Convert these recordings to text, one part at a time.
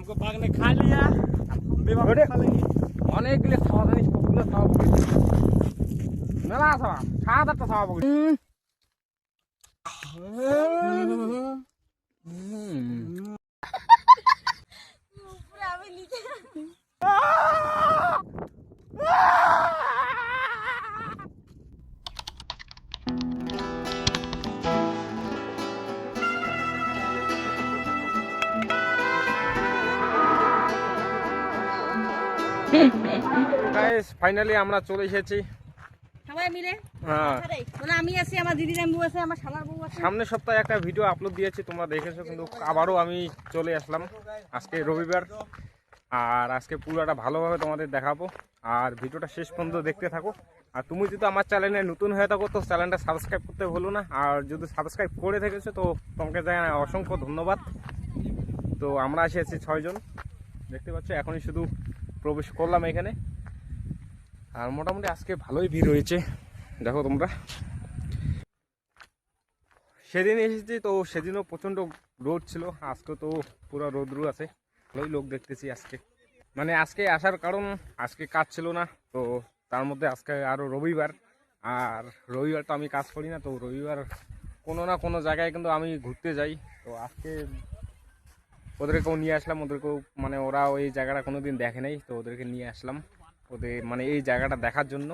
हमको बाघ ने खा लिया हम भी बाघ अरे। खा लेंगे অনেকগুলো ছাওয়া জানিস কতগুলো ছাওয়া পকড়ি মেলা ছাওয়া সাত আটটা ছাওয়া পকড়ি পুরো আমি নিচে গাইস ফাইনালি আমরা চলে এসেছি। সবাই মিলে? হ্যাঁ। মানে আমি আছি আমার দিদির বউ আছে আমার শালার বউ আছে। সামনের সপ্তাহে একটা ভিডিও আপলোড দিয়েছি তোমরা দেখেছ কিন্তু আবারও আমি চলে আসলাম। আজকে রবিবার আর আজকে পুরোটা ভালোভাবে তোমাদের দেখাবো। আর ভিডিওটা শেষ পর্যন্ত দেখতে থাকো। আর তুমি যদি আমার চ্যানেলে নতুন হয়ে থাকো তো চ্যানেলটা সাবস্ক্রাইব করতে ভুলো না। আর যদি সাবস্ক্রাইব করে থেকেছো তো তোমাকে জানাই অসংখ্য ধন্যবাদ। তো আমরা এসেছি ছয়জন। দেখতে পাচ্ছ এখনই শুধু প্রবেশ করলাম এখানে। আর মোটামুটি আজকে ভালোই ভিড় হয়েছে। দেখো তোমরা। সেদিন এসেছি তো সেদিনও প্রচণ্ড রোদ ছিল। আজকে তো পুরো রোদ্রু আছে। ভালোই লোক দেখতেছি আজকে। মানে আজকে আসার কারণ আজকে কাজ ছিল না। তো তার মধ্যে আজকে আরও রবিবার। আর রবিবার তো আমি কাজ করি না, তো রবিবার কোনো না কোনো জায়গায় কিন্তু আমি ঘুরতে যাই। তো আজকে ওদেরকেও নিয়ে আসলাম, ওদেরকেও মানে ওরা ওই জায়গাটা কোনো দিন দেখে নাই, তো ওদেরকে নিয়ে আসলাম। ওদের মানে এই জায়গাটা দেখার জন্য।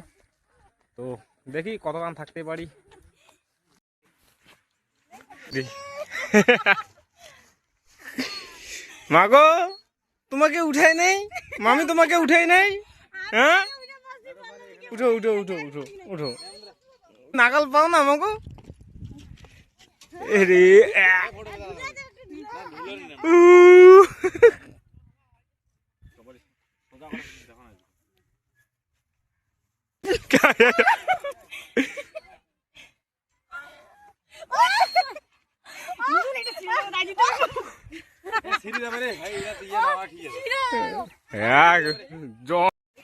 তো দেখি কতক্ষণ থাকতে পারি। মাগো তোমাকে উঠাই নেই? মামি তোমাকে উঠাই নেই? হ্যাঁ? উঠো উঠো উঠো উঠো উঠো। নাগাল পাও না মাগো রে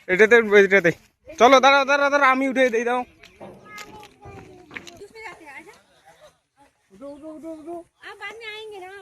এটাতে এটাতে চলো দাঁড়াও দাঁড়াও দাঁড়াও আমি উঠে দিই দাও आप बाद में आएंगे ना आएंगे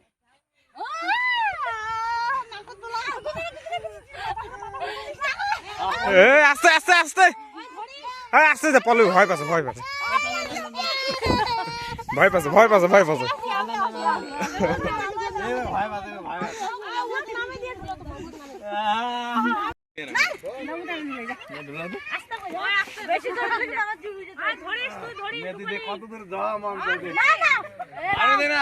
এ আস্তে আস্তে আস্তে। আরে আস্তে যা পলে ভয় পাচ্ছে ভয় পাচ্ছে ভয় পাচ্ছে ভয় পাচ্ছে ভয় পাচ্ছে কত দূর যাওয়া মাম করবে আরে দে না।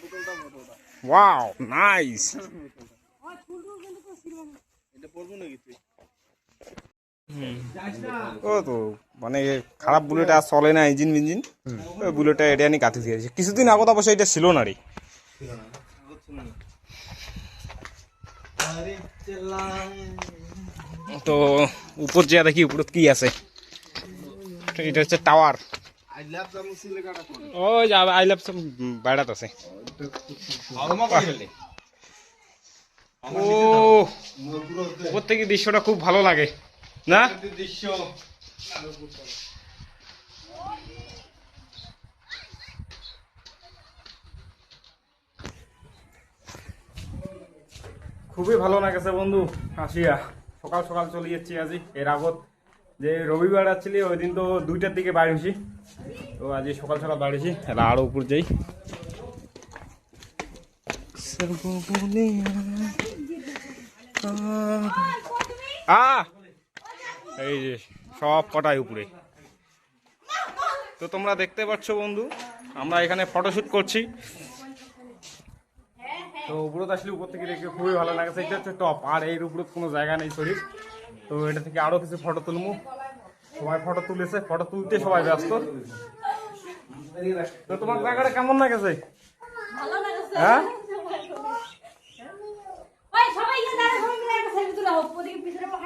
ওয়াও নাইস ও তো মানে খারাপ বুলেট আর চলে না ইঞ্জিন মিঞ্জিন ওই বুলেটটা এটা আনি কাটি দিয়েছে। কিছুদিন আগত অবশ্য এটা ছিল না রে। তো উপর যা দেখি উপর কি আছে? এটা হচ্ছে টাওয়ার যা আই লাভ আছে ও দৃশ্যটা খুব ভালো লাগে না দৃশ্য খুবই ভালো লাগেছে বন্ধু আসিয়া সকাল সকাল চলে যাচ্ছি আজি এর আগত। যে রবিবার আসছিলি ওই দিন তো দুইটার দিকে বাইরে হয়েছি তো আজ সকাল সকাল বাইরেছি এলা আরও উপর যাই। এই যে সব কটাই উপরে। তো তোমরা দেখতে পাচ্ছ বন্ধু, আমরা এখানে ফটোশুট করছি। তো উপরে আসলে উপর থেকে দেখতে খুবই ভালো লাগছে এটা হচ্ছে টপ আর এর উপরে কোনো জায়গা নেই শরীর। তো এটা থেকে আরও কিছু ফটো তুলবো। সবাই ফটো তুলেছে ফটো তুলতে সবাই ব্যস্ত। তো তোমার জায়গাটা কেমন লাগেছে? ভালো লাগছে। হ্যাঁ?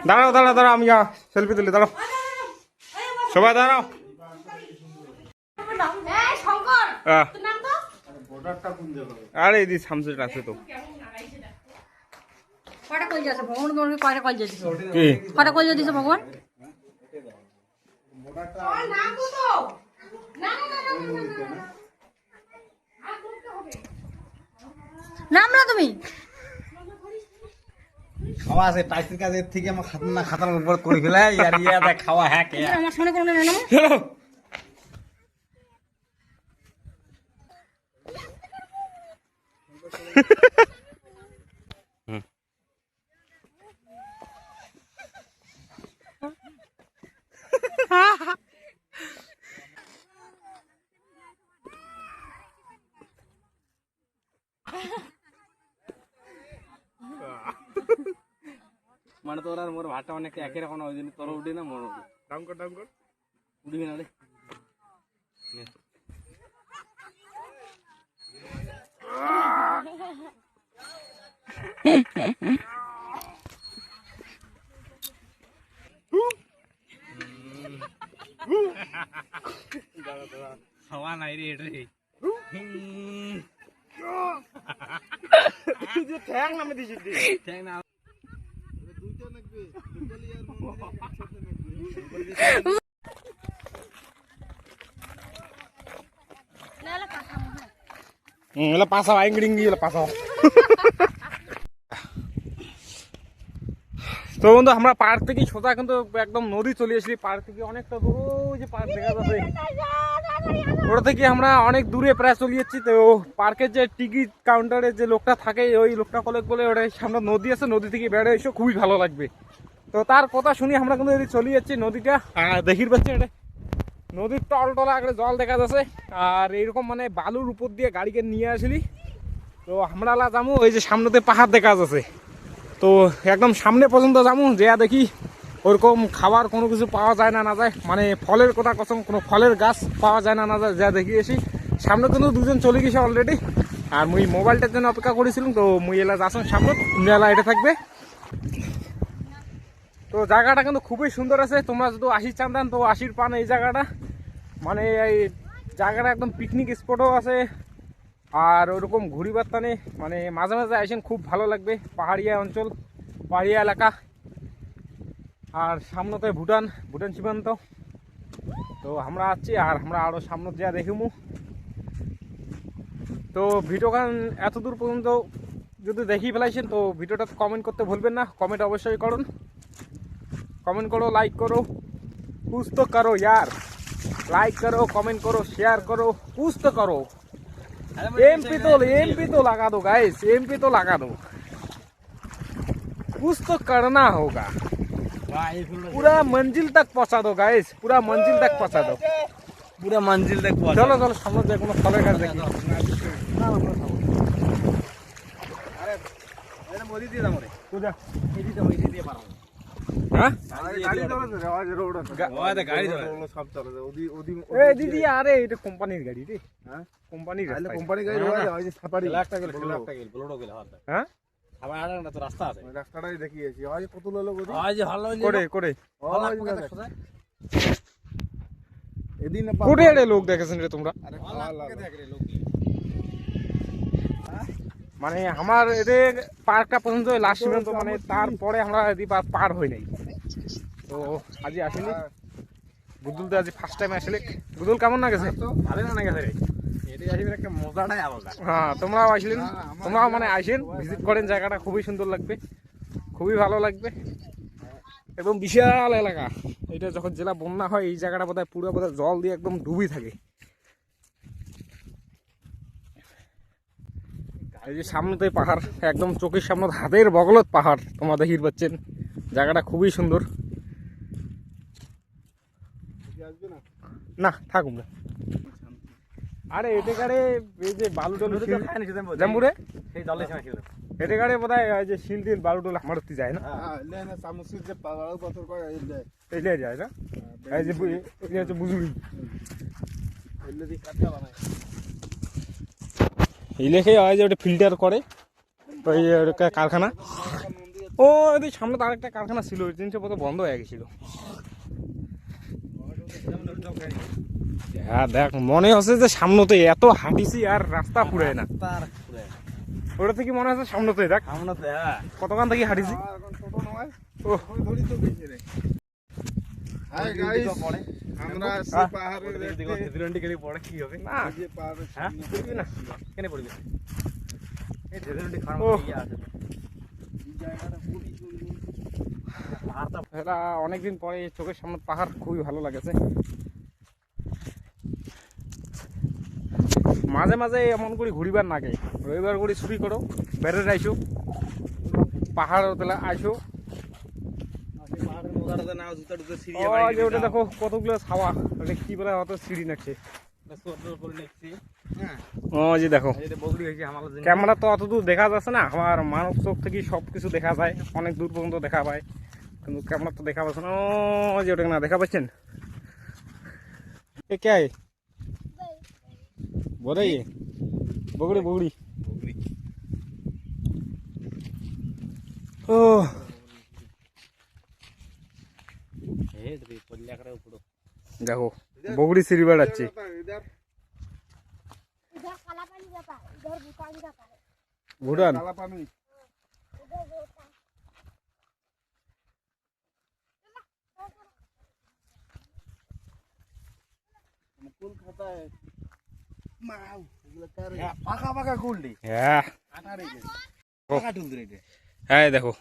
দাঁড়াও দাঁড়াও দাঁড়াও আমি সেলফি তুলি দাঁড়াও। সবাই দাঁড়াও। নাম তো? আরে এই সামসুট আছে তো। কয়টা কল যাচ্ছে? ভগবান তোমাকে কয়টা কল যাচ্ছে? কি? কল যাচ্ছে ভগবান? নাম না না না না তুমি খাওয়া আছে টাইসের কাছে থেকে আমার খাতা না খাতার উপর করে ফেলে আর ইয়া দেখ খাওয়া হ্যাঁ কে আমার সামনে কোনো নাম চলো মানে ভাতটা অনেক একই রকম ওই জন্য তোর উঠে না মোর ডাউন কর ডাউন কর উঠবি না রে। খাওয়া নাই রে রে। ঠ্যাং নামে দিছিস দি ঠিক না হুম এলা পাসাও আইংড়িং এলা পাসাও তো বন্ধু, আমরা পার্ক থেকে সোজা কিন্তু একদম নদী চলে আসলি পার্ক থেকে অনেকটা দূর, ওই যে পার্ক দেখা যাচ্ছে। ওটা থেকে আমরা অনেক দূরে প্রায় চলে যাচ্ছি। তো পার্কের যে টিকিট কাউন্টারে যে লোকটা থাকে, ওই লোকটা কলেজ বলে ওটা সামনে নদী আছে, নদী থেকে বেড়ে এসে খুবই ভালো লাগবে। তো তার কথা শুনি আমরা কিন্তু চলে যাচ্ছি নদীটা। আর দেখির পাচ্ছি এটা, নদীর টল টলা আগে জল দেখা যাচ্ছে। আর এইরকম মানে বালুর উপর দিয়ে গাড়িকে নিয়ে আসলি। তো আমরা যাব, ওই যে সামনেতে পাহাড় দেখা যাচ্ছে। তো একদম সামনে পর্যন্ত যাব যে দেখি ওরকম খাবার কোনো কিছু পাওয়া যায় না না যায়। মানে ফলের কথা কসম, কোনো ফলের গাছ পাওয়া যায় না না যায় যা দেখি এসি সামনে কিন্তু দুজন চলে গেছে অলরেডি আর মুই মোবাইলটার জন্য অপেক্ষা করেছিলাম, তো মুই এলা যাচ্ছেন সামনে, মেলা এটা থাকবে। তো জায়গাটা কিন্তু খুবই সুন্দর আছে, তোমরা যদি আশি চান্দান তো আশির পান এই জায়গাটা। মানে এই জায়গাটা একদম পিকনিক স্পটও আছে। আর ওরকম ঘুরি নেই। মানে মাঝে মাঝে আসেন, খুব ভালো লাগবে। পাহাড়িয়া অঞ্চল, পাহাড়িয়া এলাকা। আর সামনেতে ভুটান ভুটান সীমান্ত। তো আমরা আছি আর আমরা আরও সামনে যা দেখিমু। তো ভিডিওখান এত দূর পর্যন্ত যদি দেখি ফেলাইছেন, তো ভিডিওটা কমেন্ট করতে ভুলবেন না। কমেন্ট অবশ্যই করুন। কমেন্ট করো লাইক করো, পুস্ত তো করো, ইয়ার। লাইক করো কমেন্ট করো শেয়ার করো, পুস্ত তো করো। एमपी तो एमपी तो लगा दो गाइस एमपी तो लगा दो. कुछ तो करना होगा। पूरा मंजिल तक पहुँचा दो गाइस पूरा मंजिल तक पहुँचा दो. पूरा मंजिल तक चलो चलो समझ देखो फले कर अरे मोदी दिए मोदी पूजा ये दिए ये দিদি আরে এটা কোম্পানির গাড়ি রে। হ্যাঁ? কোম্পানির রাস্তা। গাড়ি আছে ওই যে সাফারি লাখ টাকা গেল লাখ টাকা গেল ব্লোডো গেল হাত হ্যাঁ? আবার আর একটা তো রাস্তা আছে। রাস্তাটাই দেখিয়েছি। কত লোক করে করে। এদিন না কোটে লোক দেখেছেন রে তোমরা? আরে লাগে। মানে আমার এদের পার্কটা পর্যন্ত লাস্ট সীমান্ত মানে তারপরে আমরা এদি পার হই নাই। তো আজি আসিনি। বুদুল তো আজি ফার্স্ট টাইম আসলে। বুদুল কেমন না গেছে ভালো না গেছে রে হ্যাঁ তোমরাও আসলেন। তোমরাও মানে আসেন ভিজিট করেন জায়গাটা খুবই সুন্দর লাগবে। খুবই ভালো লাগবে। একদম বিশাল এলাকা। এটা যখন জেলা বন্যা হয় এই জায়গাটা বোধহয় পুরো বোধহয় জল দিয়ে একদম ডুবি থাকে। এই যে সামনেতে পাহাড় একদম চোখের সামনে হাতের বগলত পাহাড় তোমরা দেখির পাচ্ছেন। জায়গাটা খুবই সুন্দর। না না থাকুক না। আরে এতে কারে এই যে বালু টলু জাম্বুরে? সেই জলে ছিল এতে কারে বোধ হয় যে শিল টিল বালু টলু মারতে যায় না? হ্যাঁ লেনে সামসির যে বারো বছর করে এলে যায় না? এই যে বু- এই হয় যে ওটা ফিল্টার করে। ওই কারখানা। ও ওই সামনে তো আরেকটা কারখানা ছিল ওই জিনিসটা বোধহয় বন্ধ হয়ে গেছিল। হ্যাঁ দেখ মনে হচ্ছে যে সামনেতে এত হাঁটিছি আর রাস্তা পুরে না। তার ওটা থেকে মনে হচ্ছে সামনেতে দেখ। আমরা তো হ্যাঁ। কতক্ষণ থেকে হাঁটিছি? ও ধরি তো বেশি রে হাই গাইস আমরা। পাহাড়ের দেখো দেখতে গেলে পড়ে কি হবে? না। যে পাহাড়ের হ্যাঁ? সামনে না? কেন পড়বে? এই থেদুলন্ডি খারাপ ওহ। আছে এই জায়গাটা খুবই সুন্দর। পাহাড়টা এটা অনেকদিন পরে চোখের সামনে পাহাড় খুবই ভালো লাগেছে। মাঝে মাঝে এমন করে ঘুরিবার নাগে রবিবার করে ছুটি করো বেড়ে আইসো পাহাড় তেলা আইসো সেই পাহাড়ের মোদাটাতে না জুতা টুতা সিঁড়ি ও যে কতগুলো ছাওয়া। কি বলে অত দেখো হ্যাঁ। ক্যামেরা তো অতদূর দেখা যাচ্ছে না আমার মানব চোখ থেকে সবকিছু দেখা যায় অনেক দূর পর্যন্ত দেখা পায়। কিন্তু ক্যামেরা তো দেখা পাচ্ছে না। ও যে ওটা না দেখা পাচ্ছেন? এ কে বগড়ি বগড়ি ও। দেখো বগড়ি সিঁড়ি বেড়াচ্ছি। ভুটান হ্যাঁ।, হ্যাঁ। দেখো।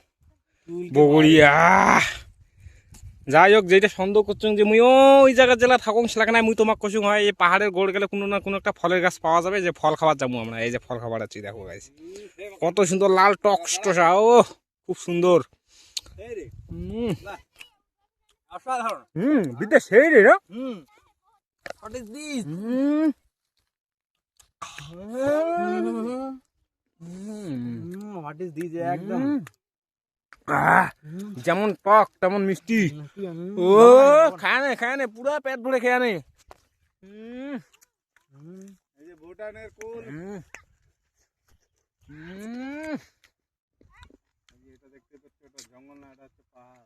বগড়িয়া যাই হোক যেটা সন্দেহ করছেন যে মুই ওই জায়গার জেলা থাকুন নাই মুই তোমাক কষুং হয় এই পাহাড়ের গোড় গেলে কোনো না কোনো একটা ফলের গাছ পাওয়া যাবে যে ফল খাবার যাব আমরা। এই যে ফল খাবার আছি দেখো গাছ কত সুন্দর লাল টকস্টসা ও খুব সুন্দর। হুম। বিদ্যা সেই রে হোয়াট ইজ দিস হুম। হোয়াট ইজ দিস একদম। যেমন টক তেমন মিষ্টি। ও খায় নে খায় নে পুরা পেট ভরে খেয়ে নে ভুটানের কুল জঙ্গল না এটা হচ্ছে পাহাড়।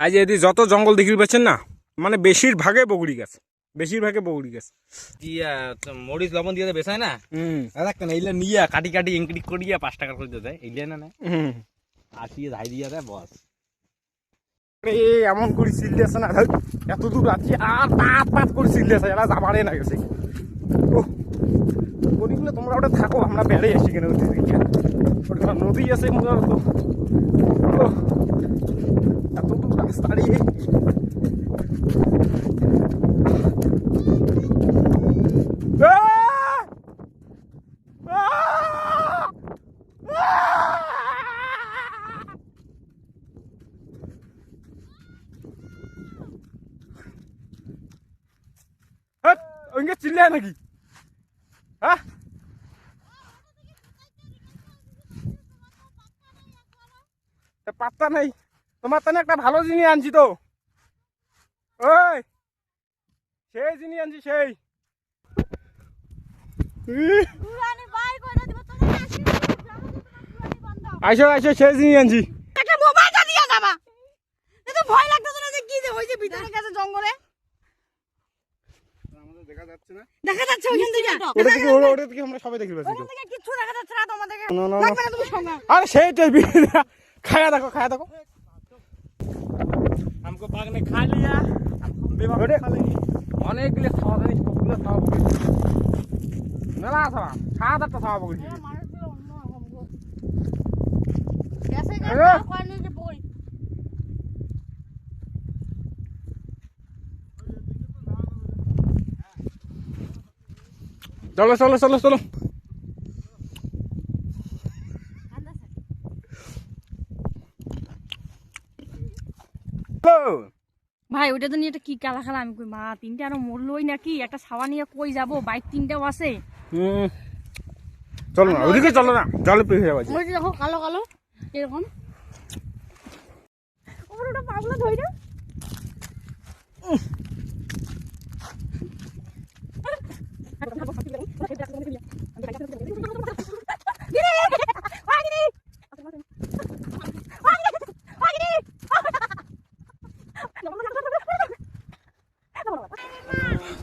আজ এদি যত জঙ্গল দেখি পাচ্ছেন না মানে বেশিরভাগে বগুড়ি গাছ বেশিরভাগে বগুড়ি গাছ। দিয়া মরিচ লবণ দিয়ে বেসায় না? হুম। কেন এইলে নিয়া কাটি কাটি ইংক্রিক করিয়া পাঁচ টাকা করে দিতে এইলে না না? হুম। আসিয়ে ধাই দিয়া দেয় বস। এমন করে সিলতে আছে না এত দূর আছি আর পাত পাত করে সিলতে আছে এরা যাবারে না গেছে। ও গরিবগুলো তোমরা ওটা থাকো আমরা বেড়ে আসি কেন নদী আছে মনে হয় তো ও, এত দূর রাস্তা রে আহ! আহ! আহ! হ্যাঁ ওইকে চিল্লে নাকি? হ্যাঁ? পাত্তা নেই। তোমার তো একটা ভালো জিনিস আনছি তো। ওই সেই জিনিস আনছি সেই। আইসো আইসো সেই জিনিস আনছি। একটা মোবাইলটা দিয়া যাবা। এত ভয় লাগতেছে না যে কি যে হইছে ভিতরে গেছে জঙ্গলে। দেখা যাচ্ছে না দেখা যাচ্ছে ওইখান থেকে ওটা থেকে ওটা ওটা থেকে আমরা সবাই দেখতে পাচ্ছি তো ওইখান থেকে কিচ্ছু দেখা যাচ্ছে না তোমাদেরকে না, না, না। লাগবে না তুমি সঙ্গে আরে সেইটাই খায়া দেখো খায়া দেখো हम हमको बाग ने खा लिया बेबाक ওরে। खा लेंगे অনেকগুলো খাওয়া জানি সবগুলো খাওয়া পড়েছে মেলা খাওয়া সাত আটটা খাওয়া পড়েছে মানুষগুলো অন্যরকম চলো চলো চলো চলো। চলো। ভাই ওটা তো নিয়ে একটা কি কালা খেলা? আমি কই মা তিনটে আরও মরলোই নাকি? একটা সাওয়া নিয়ে কই যাব? বাইক তিনটেও আছে। চলো না ওদিকে চলো না জলে পেয়ে যাব ওই দেখো কালো কালো এরকম। ওটা পাগলা ধইরা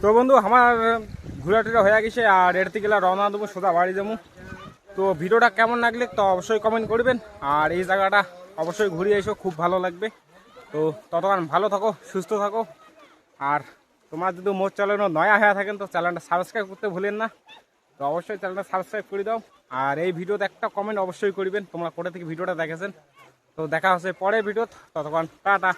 তো বন্ধু, আমার ঘোরাটিরা হয়ে গেছে আর এর থেকে রওনা দেবো, সোজা বাড়ি যাব। তো ভিডিওটা কেমন লাগলে তো অবশ্যই কমেন্ট করবেন। আর এই জায়গাটা অবশ্যই ঘুরিয়ে এসো, খুব ভালো লাগবে। তো ততক্ষণ ভালো থাকো, সুস্থ থাকো। আর তোমার যদি মোট চ্যানেলও নয়া হয়ে থাকেন, তো চ্যানেলটা সাবস্ক্রাইব করতে ভুলেন না। তো অবশ্যই চ্যানেলটা সাবস্ক্রাইব করে দাও। আর এই ভিডিওতে একটা কমেন্ট অবশ্যই করবেন। তোমরা কোথা থেকে ভিডিওটা দেখেছেন? তো দেখা হচ্ছে পরে ভিডিও ততক্ষণ টাটা।